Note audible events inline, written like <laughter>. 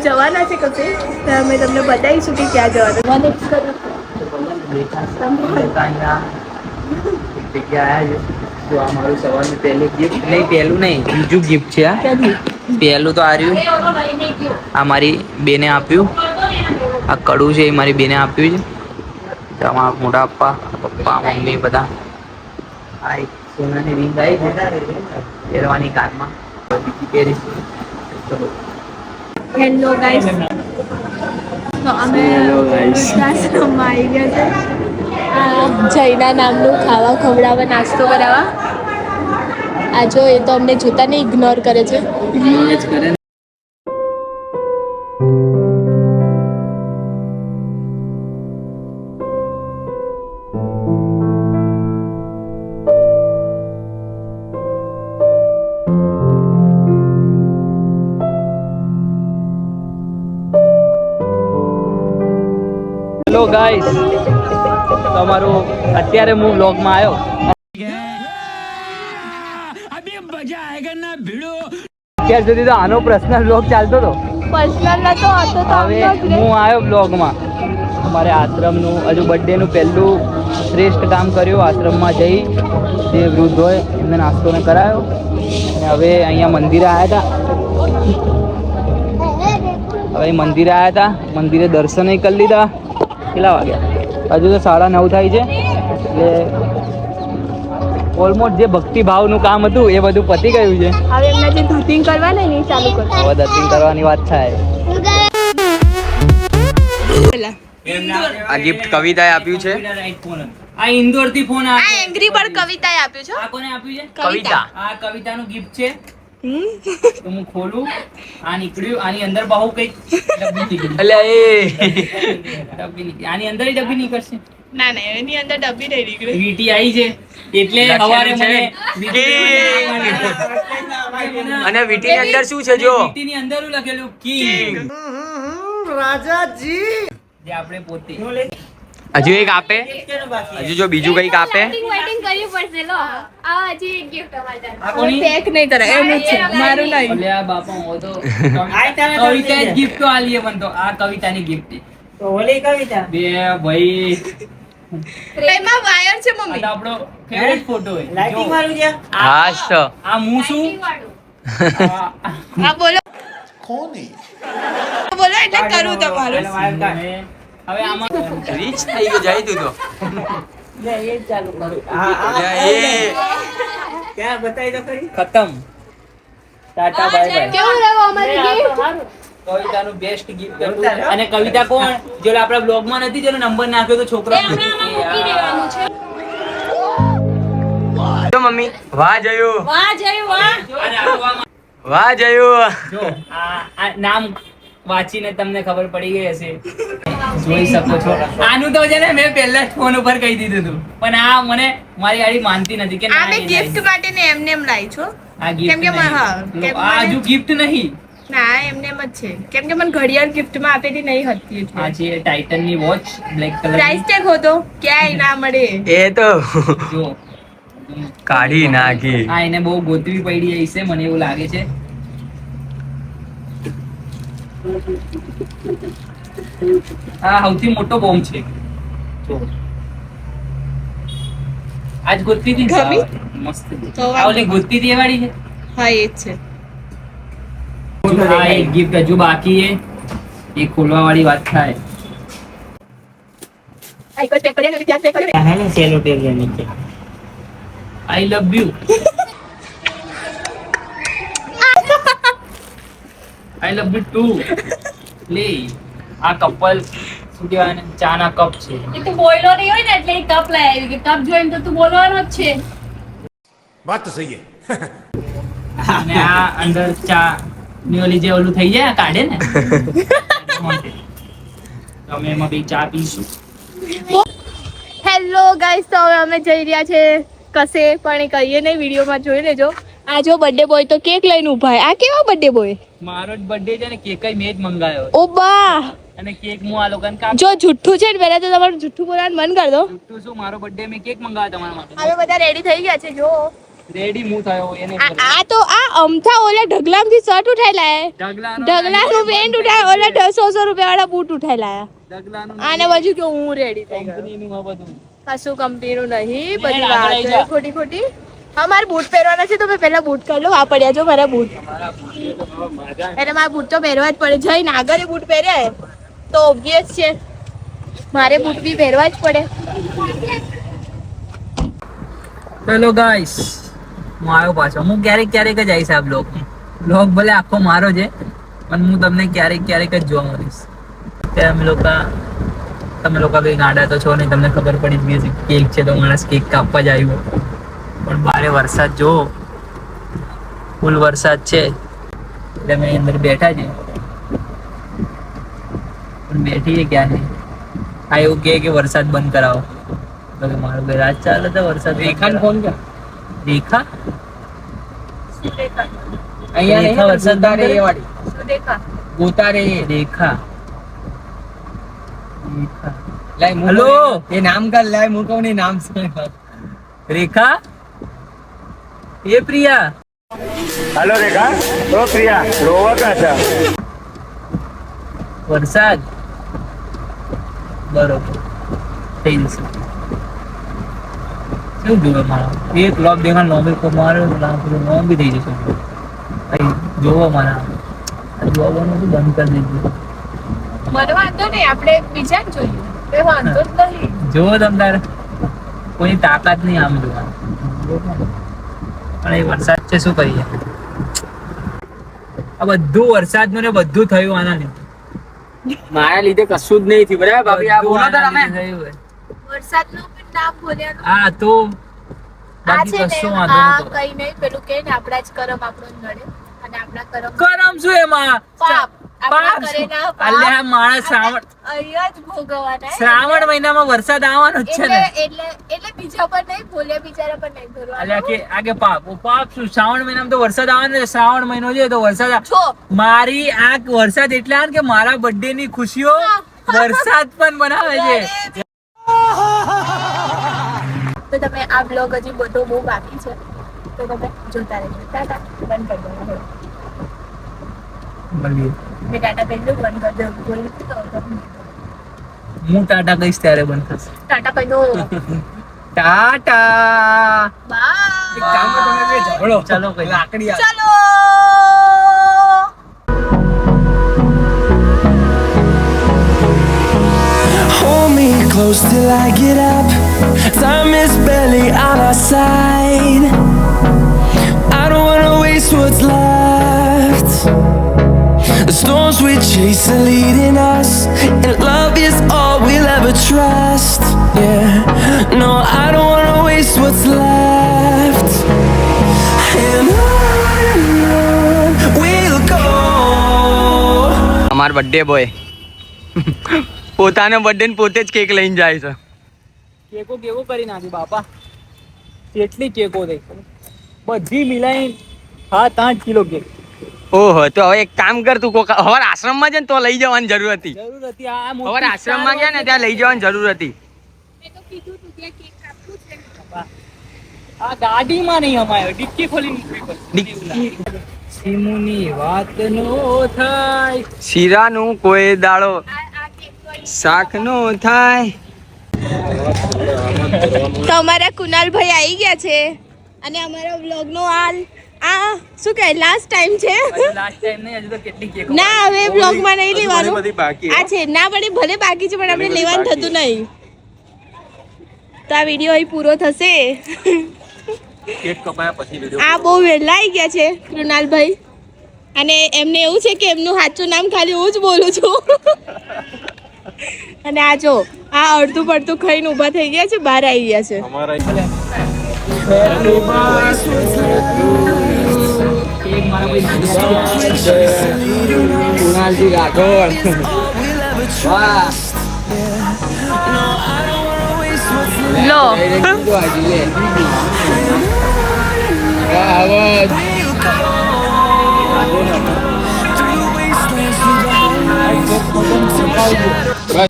જવાના છે કશે તો અમે તમને બતાવીશું કે ક્યાં જવાનું. પહેલું ગિફ્ટ નહીં પહેલું નહીં બીજું ગિફ્ટ છે આ. પહેલું. તો આ રહ્યું. આ મારી બેને આપ્યું. આ કડું છે એ મારી બેને આપ્યું છે. અમારા મોટા પપ્પા પપ્પા મમ્મી બધા. આ એક સોનાની રિંગ આવી છે. પહેરવાની કાનમાં બીજી પહેરીશું ચલો હેલો ગાઈસ તો અમે વૃદ્ધાશ્રમમાં આવી ગયા છે. જૈના નામનું ખાવા ખવડાવવા નાસ્તો કરાવવા. આ જો એ તો અમને જોતા ને ઇગ્નોર કરે છે. ઇગ્નોર જ કરે હેલો ગાઈસ તમારું અત્યારે હું વ્લોગમાં આવ્યો. અત્યાર સુધી તો આનો પર્સનલ વ્લોગ ચાલતો હતો. પર્સનલ નતો હતો તો હવે. હું આવ્યો બ્લોગમાં અમારે આશ્રમનું હજુ બર્થડેનું પહેલું શ્રેષ્ઠ કામ કર્યું આશ્રમમાં જઈ જે વૃદ્ધ હોય એમને નાસ્તો ને કરાયો. અને હવે અહીંયા મંદિરે આવ્યા હતા હવે? મંદિરે આવ્યા હતા મંદિરે દર્શન કરી લીધા. કેટલા વાગ્યા? હજુ તો સાડા નવ થાય છે. એટલે ઓલમોસ્ટ જે ભક્તિ ભાવનું કામ હતું એ બધું પતી ગયું છે. હવે એમને જે ધૂતિંગ કરવાના એ ચાલુ કરો. હવે દર્શન કરવાની વાત થાય. આ ગિફ્ટ કવિતાએ આપ્યું છે. આ ઇન્દોરથી ફોન આ એંગ્રી બર્ડ કવિતાએ આપ્યું છે આ કોને આપ્યું છે? કવિતા. આ કવિતાનું ગિફ્ટ છે. તો હું ખોલું આ નીકળ્યું આની અંદર બહુ કઈ ડબ્બી નીકળી અલ્યા એ. ડબ્બી નીકળી આની અંદર ડબ્બી નીકળશે? ના ના એની અંદર ડબ્બી નહીં નીકળી. વીટી આવી છે. એટલે સવારે છે. મને. અને વીટીની અંદર શું છે જો? વીટી ની અંદર લખેલું કિંગ. જે આપણે પોતે હજુ એક આપે? હજુ જો બીજું કંઈક આપે? વેટિંગ કરવી પડશે લો. આ હજી એક gift અમારે તરફથી. આ કોની પેક નહીં કરે એનું છે મારું નહીં. ભલે આ બાપા હું તો <laughs> કવિતા ગિફ્ટ તો મને તો. આ કવિતાની ગિફ્ટ બે ભાઈ. એમાં વાયર છે મમ્મી. આપણો ફેવરેટ ફોટો જો. હાશ તો આ હું શું. આ- હા બોલો. બોલો એટલે કરું તમારું. હવે આમાં <laughs> રીચ થઈ ગયો જાય તું તો ખતમ. Tata bye bye. કેવું રહ્યું અમારી gift? કવિતાનું બેસ્ટ ગિફ્ટ હતું અને કવિતા કોણ? જો આપણા બ્લોગમાં નથી જેનો નંબર નાખ્યો તો છોકરો એ આમાં મૂકી દેવાનું છે. જો મમ્મી વાહ જયું. વાહ જય વાહ. વાહ જયું. જો આ આ નામ વાંચીને તમને ખબર પડી ગઈ હશે. જોઈ શકો છો. આનું તો છે ને મેં પહેલા જ ફોન ઉપર કહી દીધું હતું. પણ આ મને મારી ગાડી માનતી નથી કે આ મેં ગિફ્ટ માટે ને એમને એમ લાવી છો? આ ગિફ્ટ કેમ કે હા, કેમ આ હજુ gift નહીં. ના એમને એમ જ છે. કેમ કે મને ઘડિયાળ ગિફ્ટમાં આપેલી નહીં હતી આ છે ટાઇટનની watch black colour price tag હતો ક્યાંય ના મળે. એ તો જો. કાઢી નાખી. આ એને બહુ ગોતવી પડી છે મને એવું લાગે છે. આ સૌથી મોટો બોમ્બ છે. જો. આજ ગોતતી હતી ગમી? મસ્ત. તો આ ઓલી ગોતતી હતી વાળી છે? હા એ જ છે. આ એક ગિફ્ટ હજુ બાકી છે. એ ખોલવા વાળી વાત થાય. કરીએ. I love you I love you too લે આ કપલ શું કહેવાય ચાના કપ છે. એ તો બોયલો નહીં હોય ને એટલે એ કપ લઈ આવી. કે કપ જોઈને તો તું બોલવાનો જ છે. વાત તો સહી અને આ અંદર ચા ની ઓલી જે ઓલું થઈ જાય કાઢે ને? તમે એમાં બી ચા પીશું. હેલો ગાઈસ તો અમે જઈ રહ્યા છે કશે પણ એ કહીએ નહીં વિડીયોમાં જોઈ લેજો. આ જો બર્થડે બોય તો કેક લઈને ઊભા આ કેવો બર્થડે બોય મારો જ બર્થડે છે ને કેક મેં જ મંગાવ્યો ઓ બા! અને કેક હું આ લોકોને કાપ જો જુઠ્ઠું છે ને પહેલા તો તમારું જુઠ્ઠું બોલવાનું મન કર દો. જુઠ્ઠું શું? મારો બર્થડે મેં કેક મંગાવ્યો તમારા માટે. હવે બધા રેડી થઈ ગયા છે જો. રેડી હું થયો એને આ આ તો આ અમથા ઓલા ઢગલામાંથી શર્ટ ઉઠાઈ લાયા ઢગલા ઢગલાનું પેન્ટ ઉઠાય ઓલા ઢસો રૂપિયા વાળા બૂટ ઉઠાઈ લાયા ઢગલાનું આને બાજુ કે હું રેડી થઈ ગયો. કંપનીનું આ બધું. કશું કંપનીનું નહીં બધી વાત. ખોટી ખોટી હા, મારે બૂટ પહેરવાના છે, તો મેં પહેલા બૂટ કરી લઉં. આ પડ્યા જો મારા બૂટ. એટલે મારા બૂટ તો પહેરવા જ પડે. જઈને આગળ બૂટ પહેર્યા તો ઓબ્વિયસ છે. મારે બૂટ બી પહેરવા જ પડે. Hello guys. હું આવ્યો પાછો. હું ક્યારેક ક્યારેક જ આવીશ આ બ્લોગ બ્લોગ ભલે આખો મારો છે, પણ હું તમને ક્યારેક ક્યારેક જ જોવા મળીશ. ત્યારે અમે લોકો તમે લોકો કંઈ ગાડા તો છો નહીં, તમને ખબર પડી જ ગઈ છે કેક છે તો માણસ કેક કાપવા જ આવ્યો. વરસાદ જો ફૂલ વરસાદ છે. એટલે અમે અંદર બેઠા છે. પણ બેઠી છે ક્યાં નહીં આ એવું કહે કે વરસાદ બંધ કરાવો. તો મારો ભાઈ રાત ચાલે તો વરસાદ રેખા ફોન કર. રેખા? અહીંયા રેખા વરસાદ બંધ કરે? ગોતા રે રેખા. રેખા. હેલો? એ નામ કર લાય મુકો ને નામ નામ રેખા? એ પ્રિયા हेलो रेखा ओ प्रिया रोवा का था વરસાદ બરોબર થઈ જશે શું જોવે મારા એક લોક દેખાણ નોબેલ કો મારે પેલું નોમ બી થઈ જશે ભાઈ જોવો મારા આ જોવાનું બધું બંધ કરી દીધું મને વાંધો નહીં આપણે બીજા જોઈએ એ વાંધો જ નહીં જોવો તમ તારે કોઈની તાકાત નહીં આમ જોવાની પણ એ વરસાદ છે શું કરીએ? આ બધું વરસાદનું ને બધું થયું આના લીધે. મારા લીધે કશું જ નહીં થયું. બરાબર ભાભી આ બોલો તો તમે. વરસાદનું. પણ નામ બોલ્યા હા તો બાકી કશું વાંધો આ નતો કઈ નહીં પેલું કે ને આપણા જ કરમ આપણો નડે. અને આપણા કરમ કરમ શું એમાં? પાપ. અલ્યા શ્રાવણ મહિનામાં વરસાદ આવવાનો છે ને. એટલે એટલે બીજા પર નહીં બોલ્યા બિચારા પર નહીં અલ્યા કે આગે પાપ ઓ પાપ શું? શ્રાવણ મહિનામાં તો વરસાદ આવવાનો છે. શ્રાવણ મહિનો છે તો વરસાદ મારી આ વરસાદ એટલા કે મારા બર્થડે ની ખુશીઓ વરસાદ પણ બનાવે છે. તો તમે આ બ્લોગ હજી બધો બહુ બાકી છે. તો તમે જોતા રહેજો. ટાટા. બંધ કરી દો. મળીએ મેં ટાટા કહી બંધ કરી દઉં બોલી તો હું ટાટા કહીશ ત્યારે બંધ થશે ટાટા કહી દો ટાટા બાય કામ તમે બે ઝઘડો ચલો કઈ લાકડી ચલો close till I get up. Time is barely on our side. I don't wanna waste what's left. Storms we chase are leading us, and love is all we'll ever trust. Yeah, no, I don't wanna waste what's left. And on we'll go. અમાર birthday boy પોતાનો birthday ને પોતે જ cake લઈને જાય છે કેકો કેવો કરી નાખી બાપા કેટલી કેકો દે બધી મિલાઈ સાત આઠ કિલો કેક ઓહો તો હવે એક કામ કર તું કોક હવાર આશ્રમમાં છે ને તો લઈ જવાની જરૂર હતી. જરૂર હતી આ હવે આશ્રમમાં ગયા ને ત્યાં લઈ જવાની જરૂર હતી. મેં તો કીધું તું કે કેક કાપવું છે આ ગાડીમાં નહીં અમારે ડિક્કી ખોલી નીકળી ડિક્કી. સિમુની વાત નો થાય. શીરાનું કોઈ દાડો શાક નો થાય. તો અમારા કુનાલભાઈ આવી ગયા છે. અને અમારા વ્લોગનો હાલ આ શું કહે લાસ્ટ ટાઈમ છે? લાસ્ટ ટાઈમ નહીં હજુ તો કેટલી કેકો ના હવે વ્લોગમાં નહીં લેવાનું. બધી બાકી આ છે ના પડે ભલે બાકી છે પણ આપણે લેવાનું થતું નહીં. તો આ વીડિયો અહીં પૂરો થશે. કેક કપાયા પછી આ બહુ વહેલા આવી ગયા છે કૃણાલભાઈ. અને એમને એવું છે કે એમનું સાચું નામ ખાલી હું જ બોલું છું. <laughs> અને આ જો આ અડધું પડતું ખાઈને ઊભા થઈ ગયા છે બહાર આવી ગયા છે. કેક મારા ભાઈ કુણાલજી રાઠોડ We'll ever